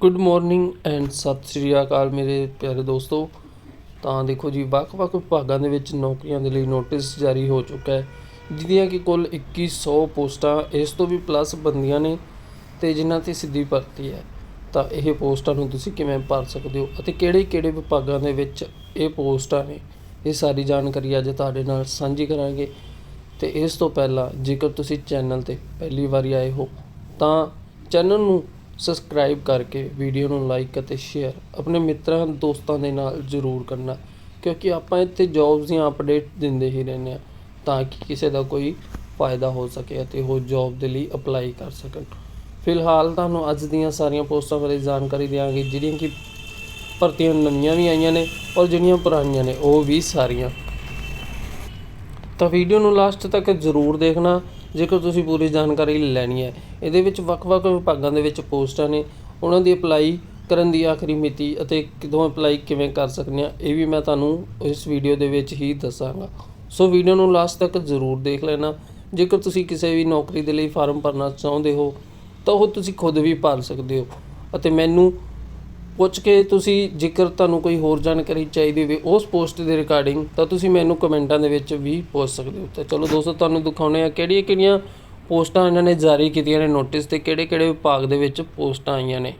Good morning and ਸਤਿ ਸ਼੍ਰੀ ਅਕਾਲ ਮੇਰੇ ਪਿਆਰੇ ਦੋਸਤੋ। ਤਾਂ ਦੇਖੋ ਜੀ, ਵੱਖ-ਵੱਖ ਵਿਭਾਗਾਂ ਦੇ ਵਿੱਚ ਨੌਕਰੀਆਂ ਦੇ ਲਈ ਨੋਟਿਸ ਜਾਰੀ ਹੋ ਚੁੱਕਾ ਹੈ, ਜਿਹਦੀਆਂ ਕਿ ਕੁੱਲ 2100 ਪੋਸਟਾਂ ਇਸ ਤੋਂ ਵੀ ਪਲੱਸ ਬੰਦੀਆਂ ਨੇ ਤੇ ਜਿਨ੍ਹਾਂ ਤੇ ਸਿੱਧੀ ਭਰਤੀ ਹੈ। ਤਾਂ ਇਹ ਪੋਸਟਾਂ ਨੂੰ ਤੁਸੀਂ ਕਿਵੇਂ ਭਰ ਸਕਦੇ ਹੋ ਅਤੇ ਕਿਹੜੇ-ਕਿਹੜੇ ਵਿਭਾਗਾਂ ਦੇ ਵਿੱਚ ਇਹ ਪੋਸਟਾਂ ਨੇ, ਇਹ ਸਾਰੀ ਜਾਣਕਾਰੀ ਅੱਜ ਤੁਹਾਡੇ ਨਾਲ ਸਾਂਝੀ ਕਰਾਂਗੇ। ਤੇ ਇਸ ਤੋਂ ਪਹਿਲਾਂ ਜੇਕਰ ਤੁਸੀਂ ਚੈਨਲ ਤੇ ਪਹਿਲੀ ਵਾਰੀ ਆਏ ਹੋ, ਤਾਂ ਚੈਨਲ ਨੂੰ ਸਬਸਕ੍ਰਾਈਬ ਕਰਕੇ ਵੀਡੀਓ ਨੂੰ ਲਾਈਕ ਅਤੇ ਸ਼ੇਅਰ ਆਪਣੇ ਮਿੱਤਰਾਂ, ਦੋਸਤਾਂ ਦੇ ਨਾਲ ਜ਼ਰੂਰ ਕਰਨਾ, ਕਿਉਂਕਿ ਆਪਾਂ ਇੱਥੇ ਜੌਬਸ ਦੀਆਂ ਅਪਡੇਟ ਦਿੰਦੇ ਹੀ ਰਹਿੰਦੇ ਆ ਤਾਂ ਕਿ ਕਿਸੇ ਦਾ ਕੋਈ ਫਾਇਦਾ ਹੋ ਸਕੇ ਅਤੇ ਉਹ ਜੌਬ ਦੇ ਲਈ ਅਪਲਾਈ ਕਰ ਸਕਣ। ਫਿਲਹਾਲ ਤੁਹਾਨੂੰ ਅੱਜ ਦੀਆਂ ਸਾਰੀਆਂ ਪੋਸਟਾਂ ਬਾਰੇ ਜਾਣਕਾਰੀ ਦਿਆਂਗੇ, ਜਿਹੜੀਆਂ ਕਿ ਭਰਤੀਆਂ ਨਵੀਆਂ ਵੀ ਆਈਆਂ ਨੇ ਔਰ ਜਿਹੜੀਆਂ ਪੁਰਾਣੀਆਂ ਨੇ, ਉਹ ਵੀ ਸਾਰੀਆਂ। ਤਾਂ ਵੀਡੀਓ ਨੂੰ ਲਾਸਟ ਤੱਕ ਜ਼ਰੂਰ ਦੇਖਣਾ ਜੇਕਰ ਤੁਸੀਂ ਪੂਰੀ ਜਾਣਕਾਰੀ ਲੈਣੀ ਹੈ, ਇਹਦੇ ਵਿੱਚ ਵੱਖ-ਵੱਖ ਵਿਭਾਗਾਂ ਦੇ ਵਿੱਚ ਪੋਸਟਾਂ ਨੇ, ਉਹਨਾਂ ਦੀ ਅਪਲਾਈ ਕਰਨ ਦੀ ਆਖਰੀ ਮਿਤੀ ਅਤੇ ਕਦੋਂ ਅਪਲਾਈ ਕਿਵੇਂ ਕਰ ਸਕਦੇ ਆ ਇਹ ਵੀ ਮੈਂ ਤੁਹਾਨੂੰ ਇਸ ਵੀਡੀਓ ਦੇ ਵਿੱਚ ਹੀ ਦੱਸਾਂਗਾ। ਸੋ ਵੀਡੀਓ ਨੂੰ ਲਾਸਟ ਤੱਕ ਜ਼ਰੂਰ ਦੇਖ ਲੈਣਾ। ਜੇਕਰ ਤੁਸੀਂ ਕਿਸੇ ਵੀ ਨੌਕਰੀ ਦੇ ਲਈ ਫਾਰਮ ਭਰਨਾ ਚਾਹੁੰਦੇ ਹੋ, ਤਾਂ ਉਹ ਤੁਸੀਂ ਖੁਦ ਵੀ ਭਰ ਸਕਦੇ ਹੋ। ਅਤੇ ਮੈਨੂੰ ਪੁੱਛ ਕੇ ਤੁਸੀਂ ਜੇਕਰ ਤੁਹਾਨੂੰ ਕੋਈ ਹੋਰ ਜਾਣਕਾਰੀ ਚਾਹੀਦੀ ਹੋਵੇ ਉਸ ਪੋਸਟ ਦੇ ਰਿਕਾਰਡਿੰਗ, ਤਾਂ ਤੁਸੀਂ ਮੈਨੂੰ ਕਮੈਂਟਾਂ ਦੇ ਵਿੱਚ ਵੀ ਪੁੱਛ ਸਕਦੇ ਹੋ। ਤਾਂ ਚਲੋ ਦੋਸਤੋ, ਤੁਹਾਨੂੰ ਦਿਖਾਉਂਦੇ ਆ ਕਿਹੜੀਆਂ ਕਿਹੜੀਆਂ ਪੋਸਟਾਂ ਇਹਨਾਂ ਨੇ ਜਾਰੀ ਕੀਤੀਆਂ ਨੇ ਨੋਟਿਸ ਤੇ ਕਿਹੜੇ ਕਿਹੜੇ ਵਿਭਾਗ ਦੇ ਵਿੱਚ ਪੋਸਟਾਂ ਆਈਆਂ ਨੇ।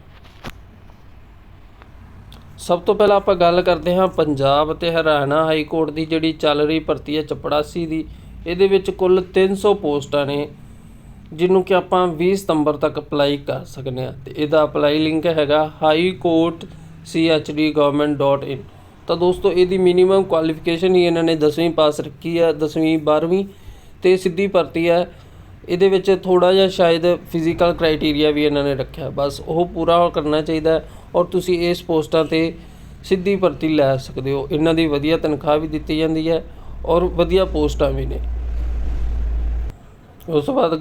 ਸਭ ਤੋਂ ਪਹਿਲਾਂ ਆਪਾਂ ਗੱਲ ਕਰਦੇ ਹਾਂ ਪੰਜਾਬ ਅਤੇ ਹਰਿਆਣਾ ਹਾਈ ਕੋਰਟ ਦੀ ਜਿਹੜੀ ਚੱਲ ਰਹੀ ਭਰਤੀ ਹੈ ਚਪੜਾਸੀ ਦੀ, ਇਹਦੇ ਵਿੱਚ ਕੁੱਲ 300 ਪੋਸਟਾਂ ਨੇ। ਜਿਹਨੂੰ ਕਿ ਆਪਾਂ 20 ਸਤੰਬਰ ਤੱਕ ਅਪਲਾਈ ਕਰ ਸਕਦੇ ਹਾਂ ਤੇ ਇਹਦਾ ਅਪਲਾਈ ਲਿੰਕ ਹੈਗਾ ਹਾਈ ਕੋਰਟ chd.government.in ਤਾਂ ਦੋਸਤੋ, ਇਹਦੀ ਮਿਨੀਮਮ ਕੁਆਲੀਫਿਕੇਸ਼ਨ ਹੀ ਇਹਨਾਂ ਨੇ 10ਵੀਂ ਪਾਸ ਰੱਖੀ ਹੈ 10ਵੀਂ 12ਵੀਂ ਤੇ ਸਿੱਧੀ ਭਰਤੀ ਹੈ ਇਹਦੇ ਵਿੱਚ ਥੋੜਾ ਜਿਹਾ ਸ਼ਾਇਦ ਫਿਜ਼ੀਕਲ ਕ੍ਰਾਈਟੇਰੀਆ ਵੀ ਇਹਨਾਂ ਨੇ ਰੱਖਿਆ। ਬਸ ਉਹ ਪੂਰਾ ਕਰਨਾ ਚਾਹੀਦਾ ਔਰ ਤੁਸੀਂ ਇਸ ਪੋਸਟਾਂ ਤੇ ਸਿੱਧੀ ਭਰਤੀ ਲੈ ਸਕਦੇ ਹੋ। ਇਹਨਾਂ ਦੀ ਵਧੀਆ ਤਨਖਾਹ ਵੀ ਦਿੱਤੀ ਜਾਂਦੀ ਹੈ ਔਰ ਵਧੀਆ ਪੋਸਟਾਂ ਵੀ ਨੇ। ਉਸ ਤੋਂ ਬਾਅਦ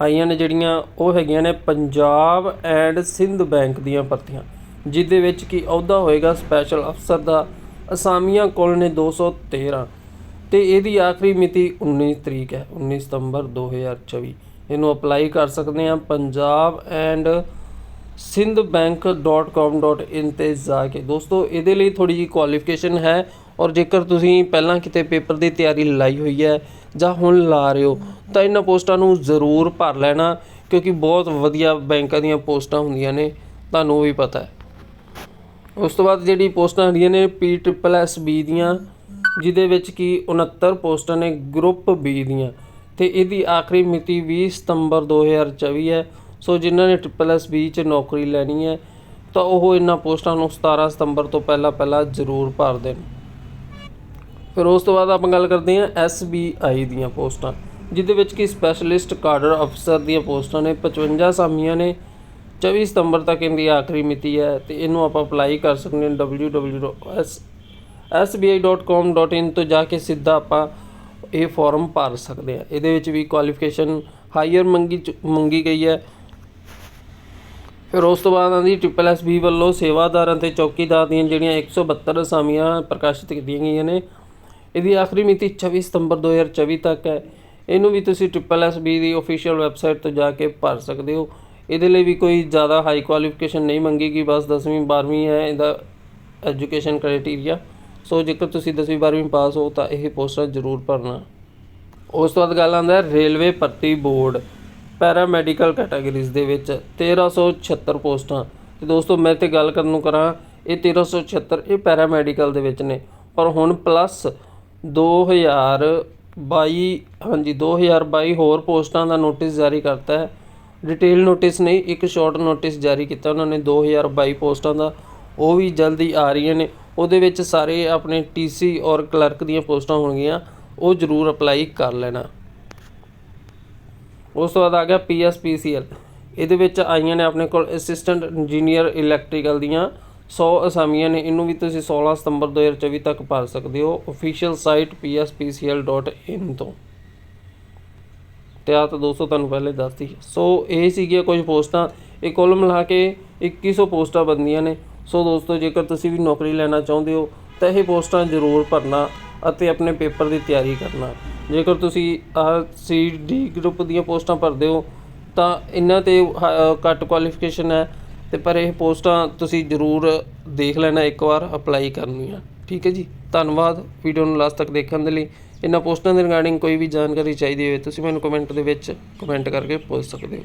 ਆਈਆਂ ਨੇ ਜਿਹੜੀਆਂ ਉਹ ਹੈਗੀਆਂ ਨੇ ਪੰਜਾਬ ਐਂਡ ਸਿੰਧ ਬੈਂਕ ਦੀਆਂ ਭਰਤੀਆਂ, ਜਿਹਦੇ ਵਿੱਚ ਕੀ ਅਹੁਦਾ ਹੋਏਗਾ ਸਪੈਸ਼ਲ ਅਫਸਰ ਦਾ? ਅਸਾਮੀਆਂ ਕੋਲ ਨੇ 213 ਤੇ ਇਹਦੀ ਆਖਰੀ ਮਿਤੀ 19 ਤਰੀਕ ਹੈ 19 ਸਤੰਬਰ 2024 ਇਹਨੂੰ ਅਪਲਾਈ ਕਰ ਸਕਦੇ ਆ ਪੰਜਾਬ ਐਂਡ sindhbank.com.in ਤੇ ਜਾ ਕੇ। ਦੋਸਤੋ, ਇਹਦੇ ਲਈ ਥੋੜੀ ਜੀ ਕੁਆਲੀਫਿਕੇਸ਼ਨ ਹੈ ਔਰ ਜੇਕਰ ਤੁਸੀਂ ਪਹਿਲਾਂ ਕਿਤੇ ਪੇਪਰ ਦੀ ਤਿਆਰੀ ਲਾਈ ਹੋਈ ਹੈ ਜਾਂ ਹੁਣ ਲਾ ਰਹੇ ਹੋ ਤਾਂ ਇਹਨਾਂ ਪੋਸਟਾਂ ਨੂੰ ਜ਼ਰੂਰ ਭਰ ਲੈਣਾ, ਕਿਉਂਕਿ ਬਹੁਤ ਵਧੀਆ ਬੈਂਕਾਂ ਦੀਆਂ ਪੋਸਟਾਂ ਹੁੰਦੀਆਂ ਨੇ, ਤੁਹਾਨੂੰ ਵੀ ਪਤਾ ਹੈ। ਉਸ ਤੋਂ ਬਾਅਦ ਜਿਹੜੀ ਪੋਸਟਾਂ ਹੁੰਦੀਆਂ ਨੇ ਪੀ ਟ੍ਰਿਪਲ ਐਸ ਬੀ ਦੀਆਂ, ਜਿਹਦੇ ਵਿੱਚ ਕੀ 69 ਪੋਸਟਾਂ ਨੇ ਗਰੁੱਪ ਬੀ ਦੀਆਂ। ਤੇ ਇਹਦੀ ਆਖਰੀ ਮਿਤੀ 20 ਸਤੰਬਰ 2024 ਹੈ। ਸੋ ਜਿਨ੍ਹਾਂ ਨੇ ਟ੍ਰਿਪਲ ਐਸ ਬੀ ਚ ਨੌਕਰੀ ਲੈਣੀ ਹੈ, ਤਾਂ ਉਹ ਇਹਨਾਂ ਪੋਸਟਾਂ ਨੂੰ 17 ਸਤੰਬਰ ਤੋਂ ਪਹਿਲਾਂ ਪਹਿਲਾਂ ਜ਼ਰੂਰ ਭਰ ਦੇਣ। ਫਿਰ ਉਸ ਤੋਂ ਬਾਅਦ ਆਪਾਂ ਗੱਲ ਕਰਦੇ ਹਾਂ ਐਸ ਬੀ ਆਈ ਦੀਆਂ ਪੋਸਟਾਂ। ਜਿਹਦੇ ਵਿੱਚ ਕਿ ਸਪੈਸ਼ਲਿਸਟ ਕਾਡਰ ਅਫਸਰ ਦੀਆਂ ਪੋਸਟਾਂ ਨੇ 55 ਅਸਾਮੀਆਂ ਨੇ 24 ਸਤੰਬਰ ਤੱਕ ਇਹਦੀ ਆਖਰੀ ਮਿਤੀ ਹੈ ਤੇ ਇਹਨੂੰ ਆਪਾਂ ਅਪਲਾਈ ਕਰ ਸਕਦੇ ਹਾਂ www.sbi.com.in ਤੋਂ ਜਾ ਕੇ ਸਿੱਧਾ ਆਪਾਂ ਇਹ ਫਾਰਮ ਭਰ ਸਕਦੇ ਆ ਇਹਦੇ ਵਿੱਚ ਵੀ ਕੁਆਲੀਫਿਕੇਸ਼ਨ ਹਾਇਰ ਮੰਗੀ ਚ- ਮੰਗੀ ਗਈ ਹੈ। ਫਿਰ ਉਸ ਤੋਂ ਬਾਅਦ ਆਂਦੀ ਟ੍ਰਿਪਲ ਐਸ ਬੀ ਵੱਲੋਂ ਸੇਵਾਦਾਰਾਂ ਤੇ ਚੌਕੀਦਾਰ ਦੀਆਂ ਜਿਹੜੀਆਂ 172 ਅਸਾਮੀਆਂ ਪ੍ਰਕਾਸ਼ਿਤ ਕੀਤੀਆਂ ਗਈਆਂ ਨੇ, ਇਹਦੀ ਆਖਰੀ ਮਿਤੀ 26 ਸਤੰਬਰ 2024 ਤੱਕ ਹੈ। ਇਹਨੂੰ ਵੀ ਤੁਸੀਂ ਟ੍ਰਿਪਲ ਐਸ ਬੀ ਦੀ ਅਫੀਸ਼ੀਅਲ ਵੈਬਸਾਈਟ ਤੋਂ ਜਾ ਕੇ ਭਰ ਸਕਦੇ ਹੋ। ਇਹਦੇ ਲਈ ਵੀ ਕੋਈ ਜ਼ਿਆਦਾ ਹਾਈ ਕੁਆਲੀਫਿਕੇਸ਼ਨ ਨਹੀਂ ਮੰਗੇਗੀ, ਬਸ 10ਵੀਂ 12ਵੀਂ ਹੈ ਇਹਦਾ ਐਜੂਕੇਸ਼ਨ ਕ੍ਰਾਈਟੇਰੀਆ ਸੋ ਜੇਕਰ ਤੁਸੀਂ 10ਵੀਂ 12ਵੀਂ ਪਾਸ ਹੋ ਤਾਂ ਇਹ ਪੋਸਟਾਂ ਜ਼ਰੂਰ ਭਰਨਾ। ਉਸ ਤੋਂ ਬਾਅਦ ਗੱਲ ਆਉਂਦਾ ਰੇਲਵੇ ਭਰਤੀ ਬੋਰਡ ਪੈਰਾਮੈਡੀਕਲ ਕੈਟਾਗਰੀਜ਼ ਦੇ ਵਿੱਚ 1376 ਪੋਸਟਾਂ। ਤੇ ਦੋਸਤੋ, ਮੈਂ ਤੇ ਗੱਲ ਕਰਨ ਨੂੰ ਕਰਾਂ, ਇਹ 1376 ਇਹ ਪੈਰਾਮੈਡੀਕਲ ਦੇ ਵਿੱਚ ਨੇ। ਪਰ ਹੁਣ ਪਲੱਸ ਬਾਈ, ਹਾਂਜੀ 2022 ਹੋਰ ਪੋਸਟਾਂ ਦਾ ਨੋਟਿਸ ਜਾਰੀ ਕਰਤਾ ਹੈ। ਡਿਟੇਲ ਨੋਟਿਸ ਨਹੀਂ, ਇੱਕ ਸ਼ਾਰਟ ਨੋਟਿਸ ਜਾਰੀ ਕੀਤਾ ਉਹਨਾਂ ਨੇ। 2022 ਪੋਸਟਾਂ ਦਾ, ਉਹ ਵੀ ਜਲਦੀ ਆ ਰਹੀਆਂ ਨੇ। ਉਹਦੇ ਵਿੱਚ ਸਾਰੇ ਆਪਣੇ ਟੀਸੀ ਔਰ ਕਲਰਕ ਦੀਆਂ ਪੋਸਟਾਂ ਹੋਣਗੀਆਂ। ਉਹ ਜ਼ਰੂਰ ਅਪਲਾਈ ਕਰ ਲੈਣਾ। ਉਸ ਤੋਂ ਬਾਅਦ ਆ ਗਿਆ ਪੀਐਸਪੀਸੀਐਲ ਇਹਦੇ ਵਿੱਚ ਆਈਆਂ ਨੇ ਆਪਣੇ ਕੋਲ ਅਸਿਸਟੈਂਟ ਇੰਜੀਨੀਅਰ ਇਲੈਕਟ੍ਰੀਕਲ ਦੀਆਂ। 100 ਅਸਾਮੀਆਂ ਨੇ ਇਹਨੂੰ ਵੀ ਤੁਸੀਂ 16 ਸਤੰਬਰ 2024 ਤੱਕ ਭਰ ਸਕਦੇ ਹੋ ਅਫੀਸ਼ੀਅਲ ਸਾਈਟ pspcl.in ਤੋਂ। ਤੇ ਆ ਤਾਂ ਦੋਸਤੋ ਤੁਹਾਨੂੰ ਪਹਿਲੇ ਦੱਸਤੀ। ਸੋ ਇਹ ਸੀਗੀਆਂ ਕੁਝ ਪੋਸਟਾਂ, ਇਹ ਕੁੱਲ ਮਿਲਾ ਕੇ 2100 ਪੋਸਟਾਂ ਬੰਦੀਆਂ ਨੇ। ਸੋ ਦੋਸਤੋ, ਜੇਕਰ ਤੁਸੀਂ ਵੀ ਨੌਕਰੀ ਲੈਣਾ ਚਾਹੁੰਦੇ ਹੋ, ਤਾਂ ਇਹ ਪੋਸਟਾਂ ਜ਼ਰੂਰ ਭਰਨਾ ਅਤੇ ਆਪਣੇ ਪੇਪਰ ਦੀ ਤਿਆਰੀ ਕਰਨਾ। ਜੇਕਰ ਤੁਸੀਂ ਆਹ ਸੀ ਡੀ ਗਰੁੱਪ ਦੀਆਂ ਪੋਸਟਾਂ ਭਰਦੇ ਹੋ, ਤਾਂ ਇਹਨਾਂ ਤੇ ਹ- ਘੱਟ ਕੁਆਲੀਫਿਕੇਸ਼ਨ ਹੈ। ਅਤੇ ਪਰ ਇਹ ਪੋਸਟਾਂ ਤੁਸੀਂ ਜ਼ਰੂਰ ਦੇਖ ਲੈਣਾ ਇੱਕ ਵਾਰ ਅਪਲਾਈ ਕਰਨੀਆਂ। ਠੀਕ ਹੈ ਜੀ? ਧੰਨਵਾਦ ਵੀਡੀਓ ਨੂੰ ਲਾਸਟ ਤੱਕ ਦੇਖਣ ਦੇ ਲਈ। ਇਹਨਾਂ ਪੋਸਟਾਂ ਦੇ ਰਿਗਾਰਡਿੰਗ ਕੋਈ ਵੀ ਜਾਣਕਾਰੀ ਚਾਹੀਦੀ ਹੋਵੇ, ਤੁਸੀਂ ਮੈਨੂੰ ਕਮੈਂਟ ਦੇ ਵਿੱਚ ਕਮੈਂਟ ਕਰਕੇ ਪੁੱਛ ਸਕਦੇ ਹੋ।